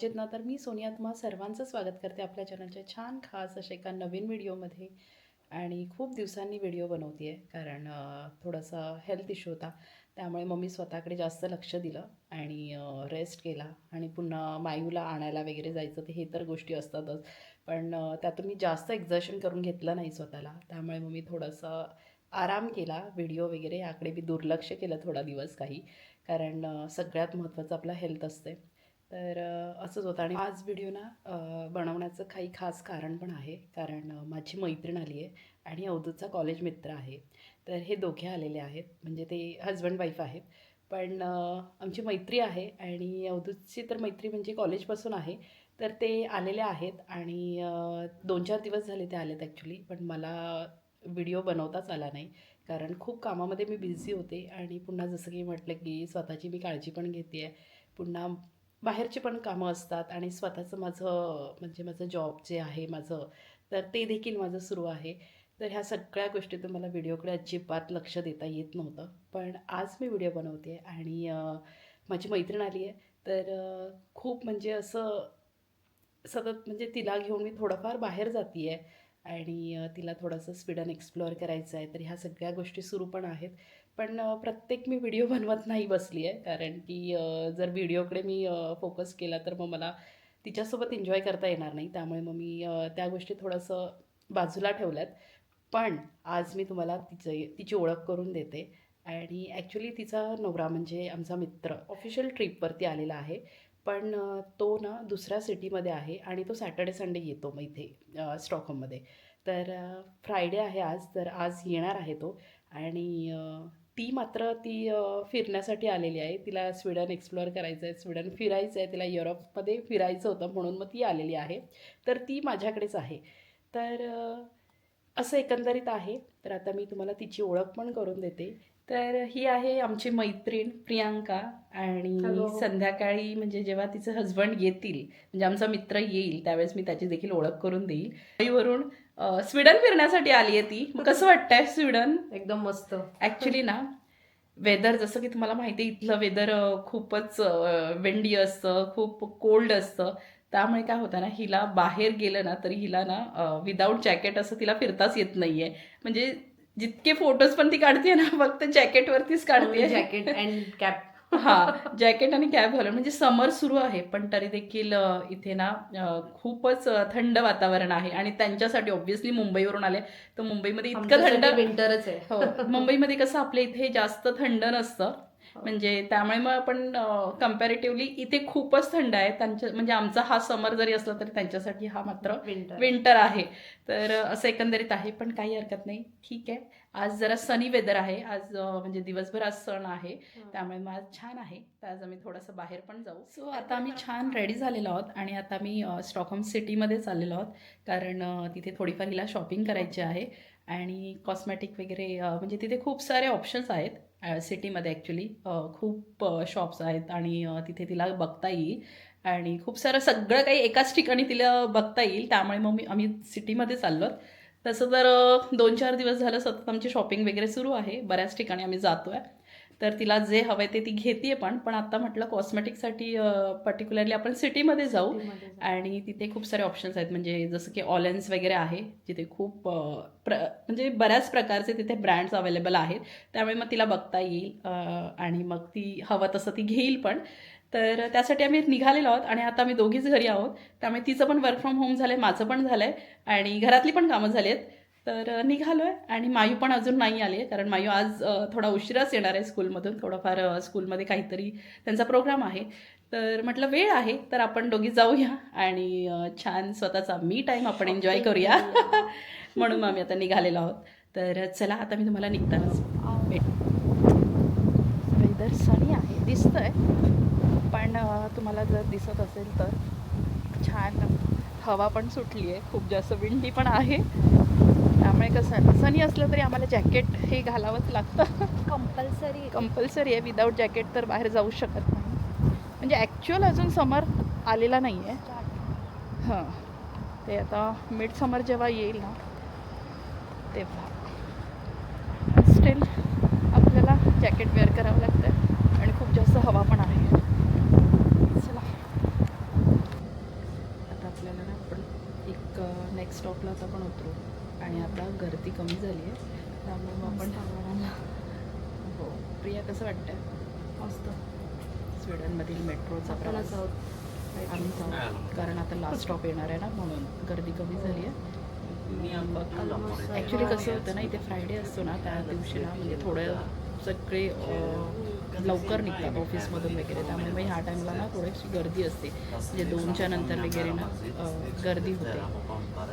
मजेत ना तर मी सोनिया तुम्हा सर्वांचं स्वागत करते आपल्या चॅनलच्या छान खास अशा एका नवीन व्हिडिओमध्ये आणि खूप दिवसांनी व्हिडिओ बनवते आहे कारण थोडासा हेल्थ इश्यू होता. त्यामुळे मग मी स्वतःकडे जास्त लक्ष दिलं आणि रेस्ट केला. आणि पुन्हा मायूला आणायला वगैरे जायचं ते हे तर गोष्टी असतातच. पण त्यातून मी जास्त एक्झर्शन करून घेतलं नाही स्वतःला. त्यामुळे मग मी थोडंसं आराम केला व्हिडिओ वगैरे याकडे मी दुर्लक्ष केलं थोडा दिवस काही. कारण सगळ्यात महत्त्वाचं आपला हेल्थ असते तर असंच होतं. आणि आज व्हिडिओ ना बनवण्याचं काही खास कारण पण आहे. कारण माझी मैत्रीण आली आहे आणि अवधूतचा कॉलेज मित्र आहे. तर हे दोघे आलेले आहेत. म्हणजे ते हजबंड वाईफ आहेत. पण आमची मैत्री आहे आणि अवधूतची तर मैत्री म्हणजे कॉलेजपासून आहे. तर ते आलेले आहेत आणि दोन चार दिवस झाले ते आलेत ॲक्च्युली पण मला व्हिडिओ बनवताच आला नाही. कारण खूप कामामध्ये मी बिझी होते आणि पुन्हा जसं की म्हटलं की स्वतःची मी काळजी पण घेते आहे पुन्हा बाहेरची पण कामं असतात आणि स्वतःचं माझं म्हणजे माझं जॉब जे आहे माझं तर ते देखील माझं सुरू आहे. तर ह्या सगळ्या गोष्टीतून मला व्हिडिओकडे अजिबात लक्ष देता येत नव्हतं. पण आज मी व्हिडिओ बनवते आणि माझी मैत्रीण आली आहे. तर खूप म्हणजे असं सतत म्हणजे तिला घेऊन मी थोडंफार बाहेर जाते आहे आणि तिला थोडंसं स्पीडन एक्सप्लोअर करायचं आहे तर ह्या सगळ्या गोष्टी सुरू पण आहेत. पण प्रत्येक मी व्हिडिओ बनवत नाही बसली आहे. कारण की जर व्हिडिओकडे मी फोकस केला तर मग मला तिच्यासोबत एन्जॉय करता येणार नाही. त्यामुळे मग मी त्या गोष्टी थोडंसं बाजूला ठेवल्यात. पण आज मी तुम्हाला तिचे तिची ओळख करून देते. आणि ॲक्च्युली तिचा नवरा म्हणजे आमचा मित्र. ऑफिशियल ट्रिपवरती आलेला आहे. पण तो ना दुसऱ्या सिटीमध्ये आहे आणि तो सॅटर्डे संडे येतो मग इथे स्टॉकहोममध्ये तर फ्रायडे आहे आज. तर आज येणार आहे तो. आणि ती मात्र ती फिरण्यासाठी आलेली आहे. तिला स्वीडन एक्सप्लोअर करायचं आहे स्वीडन फिरायचं आहे तिला युरोपमध्ये फिरायचं होतं म्हणून मग ती आलेली आहे. तर ती माझ्याकडेच आहे. तर असं एकंदरीत आहे. तर आता मी तुम्हाला तिची ओळख पण करून देते. तर ही आहे आमची मैत्रीण प्रियांका आणि. संध्याकाळी म्हणजे जेव्हा तिचे हजबंड येतील म्हणजे आमचा मित्र येईल त्यावेळेस मी त्याची देखील ओळख करून देईल. वरून स्वीडन फिरण्यासाठी आली आहे ती. मग कसं वाटतंय स्वीडन? एकदम मस्त. ॲक्च्युली ना वेदर जसं की तुम्हाला माहिती आहे इथलं वेदर खूपच विंडी असतं खूप कोल्ड असतं. त्यामुळे काय होतं ना हिला बाहेर गेलं ना तरी हिला ना विदाऊट जॅकेट असं तिला फिरताच येत नाहीये. म्हणजे जितके फोटोज पण ती काढते ना फक्त जॅकेटवरतीच काढते जॅकेट अँड कॅप हा जॅकेट आणि कॅप घालून म्हणजे समर सुरू आहे पण तरी देखील इथे ना खूपच थंड वातावरण आहे आणि त्यांच्यासाठी ऑब्व्हियसली मुंबईवरून आले. तर मुंबईमध्ये इतकं थंड विंटरच आहे. हो मुंबईमध्ये कसं आपल्या इथे जास्त थंड नसतं. म्हणजे त्यामुळे मग आपण कम्पॅरेटिव्हली इथे खूपच थंड आहे. त्यांच्या म्हणजे आमचा हा समर जरी असला तरी त्यांच्यासाठी हा मात्र विंटर विंटर आहे. तर असं एकंदरीत आहे पण काही हरकत नाही. ठीक आहे. आज जरा सनी वेदर आहे. आज म्हणजे दिवसभर आज सण आहे. त्यामुळे मग आज छान आहे. तर आज आम्ही थोडंसं बाहेर पण जाऊ. सो आता आम्ही छान रेडी झालेलो आहोत आणि आता मी अ, स्टॉकहोम सिटीमध्ये चाललेलो आहोत. कारण तिथे थोडीफार हिला शॉपिंग करायची आहे. आणि कॉस्मॅटिक वगैरे म्हणजे तिथे खूप सारे ऑप्शन्स आहेत. सिटीमध्ये ॲक्च्युली खूप शॉप्स आहेत आणि तिथे तिला बघता येईल. आणि खूप सारं सगळं काही एकाच ठिकाणी तिला बघता येईल. त्यामुळे मग मी आम्ही सिटीमध्ये चाललो तसं तर दोन चार दिवस झालं सतत आमची शॉपिंग वगैरे सुरू आहे. बऱ्याच ठिकाणी आम्ही जातो आहे तर तिला जे हवं आहे ते ती घेते पण पण आता म्हटलं कॉस्मॅटिकसाठी पर्टिक्युलरली आपण सिटीमध्ये जाऊ आणि तिथे खूप सारे ऑप्शन्स आहेत. म्हणजे जसं की ऑलेन्स वगैरे आहे जिथे खूप प्र म्हणजे बऱ्याच प्रकारचे तिथे ब्रँड्स अवेलेबल आहेत. त्यामुळे मग तिला बघता येईल आणि मग ती हवं तसं ती घेईल पण. तर त्यासाठी आम्ही निघालेलो आहोत आणि आता आम्ही दोघीच घरी आहोत. त्यामुळे तिचं पण वर्क फ्रॉम होम झालं आहे माझं पण झालं आहे आणि घरातली पण कामं झाली आहेत तर निघालो आहे आणि मायू पण अजून नाही आली आहे कारण मायू आज थोडा उशिराच येणार आहे स्कूलमधून. थोडंफार स्कूलमध्ये काहीतरी त्यांचा प्रोग्राम आहे. तर म्हटलं वेळ आहे तर आपण दोघी जाऊया आणि छान स्वतःचा मी टाईम आपण एन्जॉय करूया. म्हणून आम्ही आता निघालेलो आहोत. तर चला आता मी तुम्हाला निघतानाच वेदर सनी आहे दिसतंय. पण तुम्हाला जर दिसत असेल तर छान हवा पण सुटली आहे खूप जास्त विंडी पण आहे. त्यामुळे कसं सनी असलं तरी आम्हाला जॅकेट हे घालावंच लागतं. कंपल्सरी कंपल्सरी आहे विदाऊट जॅकेट तर बाहेर जाऊ शकत नाही. म्हणजे ॲक्च्युअल अजून समर आलेला नाही आहे हां. ते आता मिड समर जेव्हा येईल ना तेव्हा. स्टील आपल्याला जॅकेट वेअर करावं लागतं. आणि खूप जास्त हवा पण आहे चला नेक्स्ट स्टॉपला आता आपण उतरू आणि आता गर्दी कमी झाली आहे. त्यामुळे मग आपण हो प्रिया कसं वाटतं मस्त. स्वीडनमधील मेट्रोचा प्रवास. आहोत. आम्ही जाऊ कारण आता लास्ट स्टॉप येणार आहे ना म्हणून गर्दी कमी झाली आहे. ॲक्च्युली कसं होतं ना इथे फ्रायडे असतो ना त्या दिवशी ना म्हणजे थोडं सगळे लवकर निघतात ऑफिसमधून वगैरे. त्यामुळे मग ह्या टाईमला ना थोडीशी गर्दी असते. म्हणजे दोनच्या नंतर वगैरे ना गर्दी होते.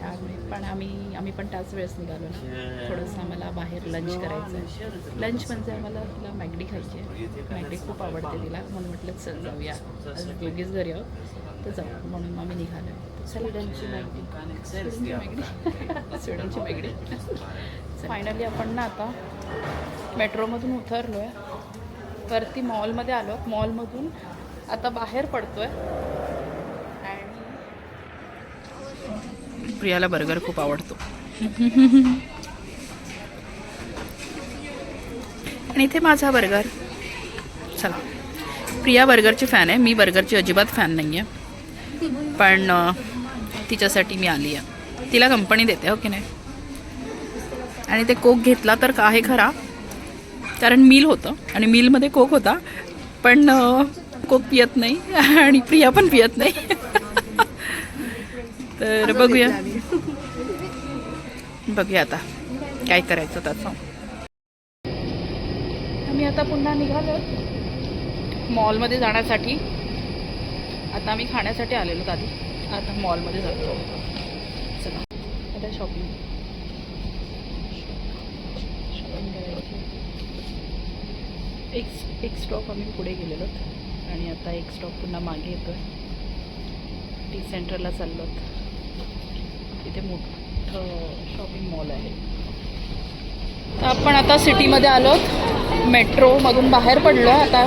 त्यामुळे पण आम्ही आम्ही पण त्याच वेळेस निघालो ना. थोडंसं आम्हाला बाहेर लंच करायचं आहे लंच म्हणजे आम्हाला तिला मॅगडी खायची आहे. मॅगडी खूप आवडते तिला. म्हणून म्हटलं चल जाऊया. दोघीच घरी आहोत. तर जाऊ. म्हणून आम्ही निघालो. आहे स्वीडनची मॅगडी. स्वीडनची मॅगडी. स्वीडनची मॅगडी. फायनली आपण ना आता मेट्रोमधून उतरलो आहे वरती मॉलमध्ये आलो. मॉलमधून आता बाहेर पडतो आहे आणि प्रियाला बर्गर खूप आवडतो. आणि इथे माझा बर्गर. चला. प्रिया बर्गरची फॅन आहे. मी बर्गरची अजिबात फॅन नाही आहे पण तिच्यासाठी मी आली आहे तिला कंपनी देते हो की नाही? आणि ते कोक घेतला तर का आहे खरा? कारण मिल होतं आणि मिलमध्ये कोक होता. पण कोक पियत नाही आणि प्रिया पण पियत नाही. तर बघूया. बघूया आता काय करायचं त्याचं. आम्ही आता पुन्हा निघालो मॉलमध्ये जाण्यासाठी. आता आम्ही खाण्यासाठी आलेलो आधी. आता मॉलमध्ये जातो. चला आता शॉपिंग एक एक स्टॉप आम्ही पुढे गेलेलो. आणि आता एक स्टॉप पुन्हा मागे येतो टी सेंटरला चाललो तिथे मोठं शॉपिंग मॉल आहे. तर आपण आता सिटीमध्ये आलो मेट्रोमधून बाहेर पडलो आता.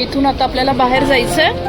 इथून आता आपल्याला बाहेर जायचं आहे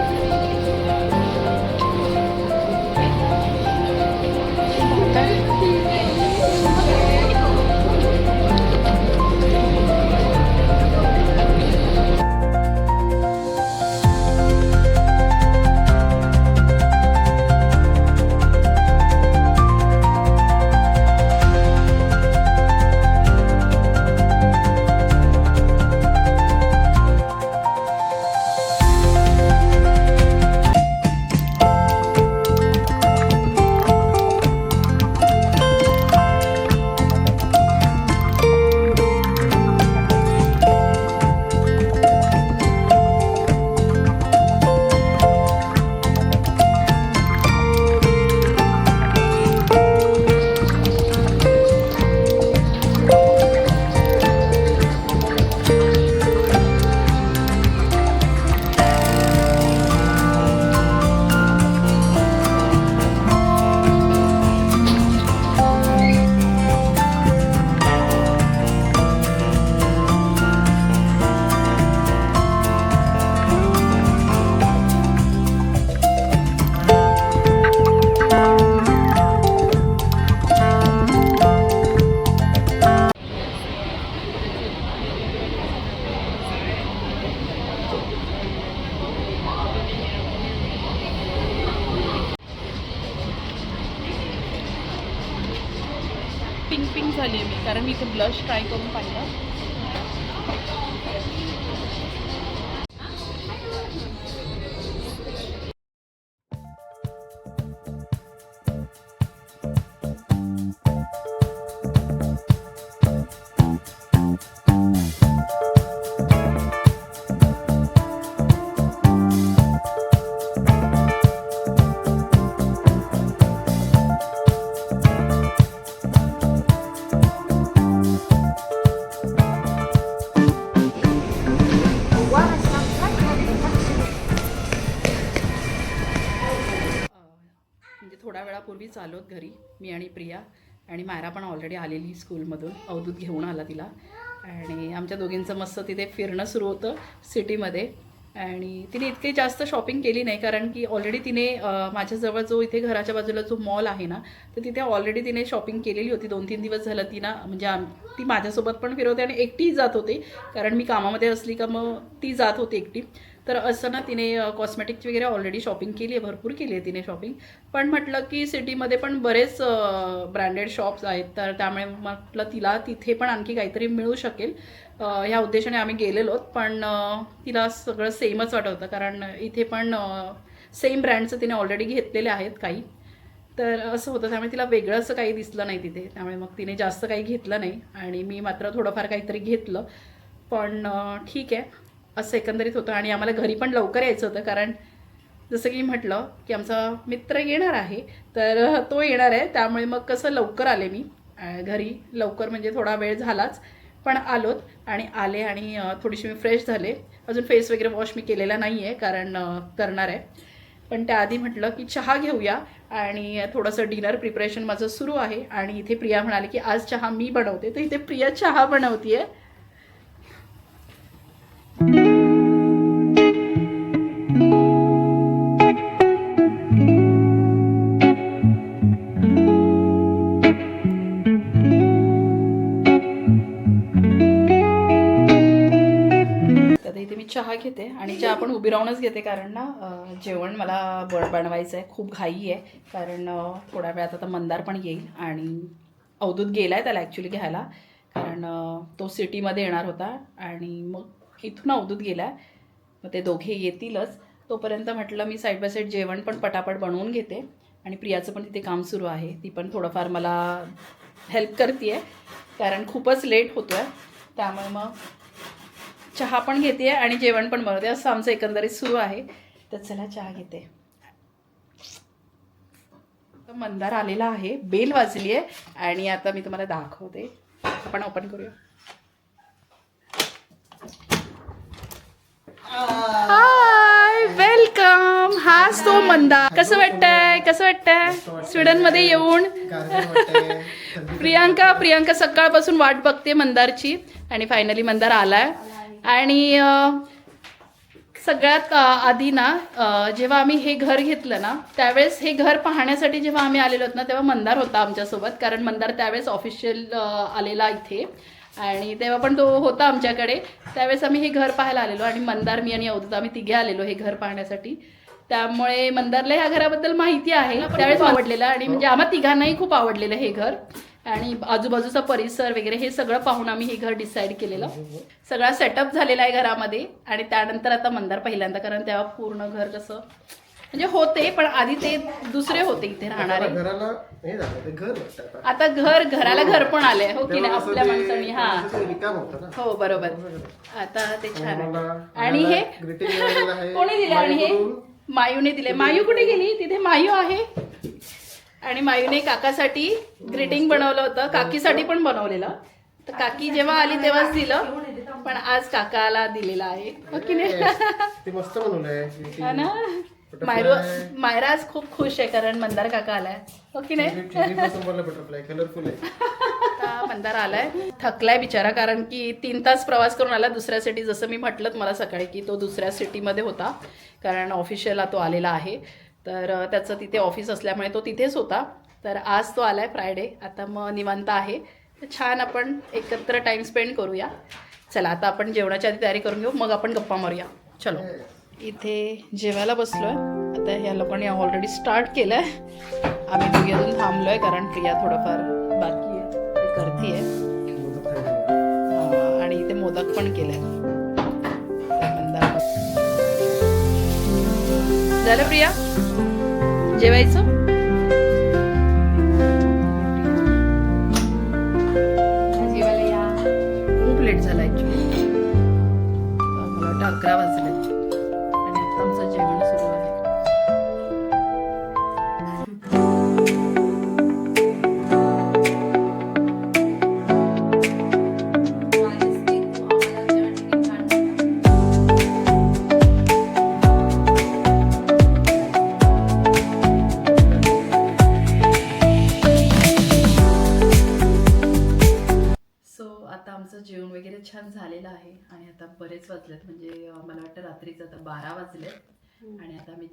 मी कारण थोड्या वेळापूर्वीच घरी मी आणि प्रिया आणि मायरा पण ऑलरेडी आलेली स्कूलमधून अवधूत घेऊन आला तिला. आणि आमच्या दोघींचं मस्त तिथे फिरणं सुरू होतं सिटीमध्ये आणि तिने इतकी जास्त शॉपिंग केली नाही कारण की ऑलरेडी तिने माझ्याजवळ जो इथे घराच्या बाजूला जो मॉल आहे ना तर तिथे ऑलरेडी तिने शॉपिंग केलेली होती. दोन तीन दिवस झालं ती ना म्हणजे आम ती माझ्यासोबत पण फिरवते आणि एकटी जात होते. कारण मी कामामध्ये असली का मग ती जात होती एकटी. तर असं ना तिने कॉस्मेटिक्स वगैरे ऑलरेडी शॉपिंग केली आहे भरपूर केली आहे तिने शॉपिंग पण म्हटलं की सिटीमध्ये पण बरेच ब्रँडेड शॉप्स आहेत तर त्यामुळे म्हटलं तिला तिथे पण आणखी काहीतरी मिळू शकेल. ह्या उद्देशाने आम्ही गेलेलो पण तिला सगळं सेमच वाटत होतं कारण इथे पण सेम ब्रँडचं तिने ऑलरेडी घेतलेले आहेत काही. तर असं होतं त्यामुळे तिला वेगळं असं काही दिसलं नाही तिथे. त्यामुळे मग तिने जास्त काही घेतलं नाही. आणि मी मात्र थोडंफार काहीतरी घेतलं. पण ठीक आहे. असं एकंदरीत होतं आणि आम्हाला घरी पण लवकर यायचं होतं कारण जसं की म्हटलं की आमचा मित्र येणार आहे तर तो येणार आहे त्यामुळे मग कसं लवकर आले मी. घरी लवकर म्हणजे थोडा वेळ झालाच पण आलोत आणि आले आणि थोडीशी मी फ्रेश झाले. अजून फेस वगैरे वॉश मी केलेला नाही आहे कारण करणार आहे. पण त्याआधी म्हटलं की चहा घेऊया आणि थोडंसं डिनर प्रिपरेशन माझं सुरू आहे. आणि इथे प्रिया म्हणाली की आज चहा मी बनवते. तर इथे प्रिया चहा बनवते आहे पण घेते कारण ना जेवण मला बड बनवायचं आहे खूप घाई आहे. कारण थोड्या वेळात आता मंदार पण येईल आणि अवधूत गेला आहे त्याला ॲक्च्युली घ्यायला. कारण तो सिटीमध्ये येणार होता आणि मग इथून अवधूत गेला आहे मग ते दोघे येतीलच. तोपर्यंत म्हटलं मी साईड बाय साईड जेवण पण पटापट बनवून घेते. आणि प्रियाचं पण तिथे काम सुरू आहे. ती पण थोडंफार मला हेल्प करते आहे कारण खूपच लेट होतो आहे त्यामुळे मग चहा पण घेते आणि जेवण पण बनवते. असं आमचं एकंदरीत सुरू आहे. तर चला चहा घेते. मंदार आलेला आहे. बेल वाजली आहे आणि आता मी तुम्हाला दाखवते. आपण ओपन करूया. हाय वेलकम हाच तो मंदार. कसं वाटतंय? कसं वाटतंय? स्वीडनमध्ये येऊन? प्रियांका प्रियांका सकाळपासून वाट बघते मंदारची. आणि फायनली मंदार आलाय. आणि सगळ्यात आधी ना जेव्हा आम्ही हे घर घेतलं ना त्यावेळेस हे घर पाहण्यासाठी जेव्हा आम्ही आलेलो होतो ना तेव्हा मंदार होता आमच्यासोबत कारण मंदार त्यावेळेस ऑफिशियल आलेला इथे. आणि तेव्हा पण तो होता आमच्याकडे. त्यावेळेस आम्ही हे घर पाहायला आलेलो आणि मंदार मी आणि अवधूत आम्ही तिघे आलेलो हे घर पाहण्यासाठी. त्यामुळे मंदारला ह्या घराबद्दल माहिती आहे. त्यावेळेस आवडलेलं आणि म्हणजे आम्हा तिघांनाही खूप आवडलेलं हे घर. आणि आजूबाजूचा परिसर वगैरे हे सगळं पाहून आम्ही हे घर डिसाईड केलेलं. सगळा सेटअप झालेला आहे घरामध्ये आणि त्यानंतर आता मंदार पहिल्यांदा कारण तेव्हा पूर्ण घर कसं म्हणजे होते पण आधी ते दुसरे होते इथे राहणारे. हे आता. घर घराला घर पण आले हो की नाही? आपल्या माणसांनी हा. हो बरोबर. आता ते छान आणि हे. कोणी दिले आणि हे. मायूने दिले. मायू कुठे गेली? तिथे मायू आहे. आणि मायूने काकासाठी ग्रीटिंग बनवलं होतं. काकीसाठी पण बनवलेलं. तर काकी जेव्हा आली तेव्हाच दिलं. पण आज काकाला दिलेलं आहे. हो की नाही? ते मस्त बनवलंय हा ना? मायरू मायरा आज खूप खुश आहे कारण मंदार काका आलाय. हो की नाही? बटरफ्लाय कलरफुल आहे. आता मंदार आलाय. थकलाय बिचारा कारण की तीन तास प्रवास करून आला दुसऱ्या सिटी जसं मी म्हटलं मला सकाळी की तो दुसऱ्या सिटीमध्ये होता. कारण ऑफिशियलला तो आलेला आहे. तर त्याचं तिथे ऑफिस असल्यामुळे तो तिथेच होता. तर आज तो आला आहे फ्रायडे आता मग निवांत आहे. तर छान आपण एकत्र टाइम स्पेंड करूया. चला आता आपण जेवणाची आधी तयारी करून घेऊ. मग आपण गप्पा मारूया. चलो. इथे जेवायला बसलो आहे आता ह्या लोकांनी ऑलरेडी स्टार्ट केलं आहे आम्ही दोघे अजून थांबलो आहे कारण प्रिया थोडंफार बाकी आहे. ते आहे आणि इथे मोदक पण केलं आहे झालं प्रिया? जेवायचं?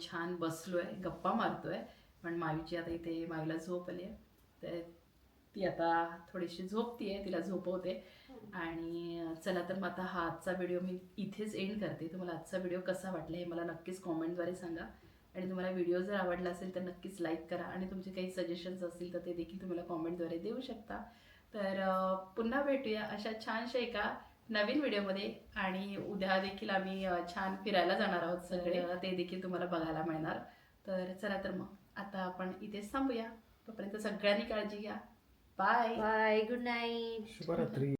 छान बसलो आहे गप्पा मारतो आहे पण मायूची आता इथे मायूला झोप आली आहे तर ती आता थोडीशी झोपतीये तिला झोपवते. आणि चला तर मग आता हा आजचा व्हिडिओ मी इथेच एंड करते. तुम्हाला आजचा व्हिडिओ कसा वाटला हे मला नक्कीच कॉमेंटद्वारे सांगा. आणि तुम्हाला व्हिडिओ जर आवडला असेल तर नक्कीच लाईक करा. आणि तुमचे काही सजेशन्स असतील तर ते देखील तुम्हाला कॉमेंटद्वारे देऊ शकता. तर पुन्हा भेटूया अशा छानशा एका नवीन व्हिडिओमध्ये आणि उद्या देखील आम्ही छान फिरायला जाणार आहोत सगळे. ते देखील तुम्हाला बघायला मिळणार. तर चला तर मग आता आपण इथेच थांबूया. तोपर्यंत सगळ्यांनी काळजी घ्या. बाय बाय गुड नाईट शुभरात्री.